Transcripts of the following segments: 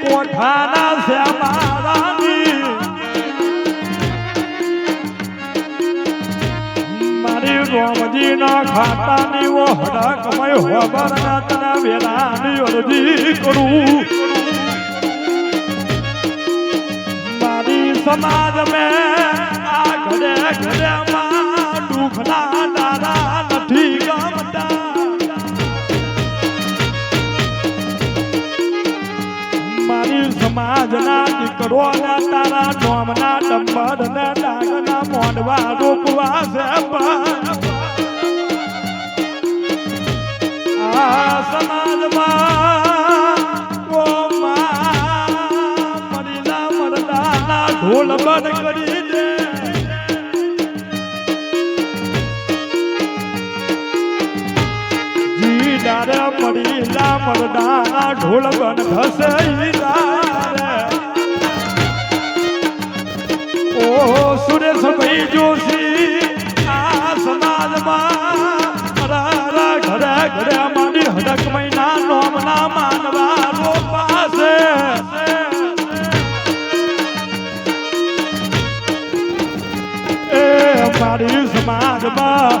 કોઠાના શ્યામારાની. મારી રોમજીના ખાતાની ઓહડક મય હોબર તના વેલાની અરજી કરું. મારી સમાજ મેં આ ઘરે ઘરે માં દુઃખના સમાજના દીકરોના તારા નોમના ડંબર ને ડાગના મોડવા રોપવા છે આ સમાજમાં ઓ માં મરીના મરદાના ઢોલ થશે ઈ સુરેશભાઈ જોશી આ સમાજમાં અરારા ઘરે ઘરે મારી હડક મહિના નોમના માનવા મારી સમાજમાં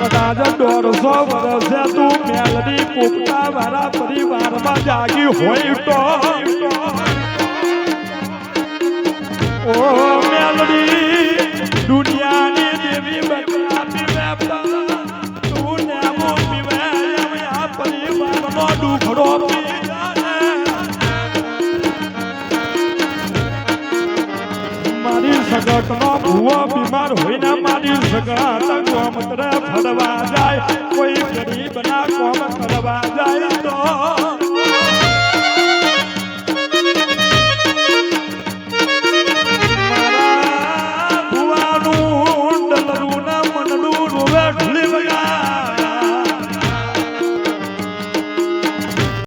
કદાચ દોઢસો વર્ષે તું મેલડી પોપટા વાળા પરિવારમાં જાગી હોય તો ઓ મેલડી દુનિયાની દેવી બચા પીવે તું આ પરિવારનો દુખડો સગતનો ભૂવો બીમાર હોઈને મારી સગત ગોમત્ર ફરવા જાય. કોઈ ગરીબના કોમ કરવા જાય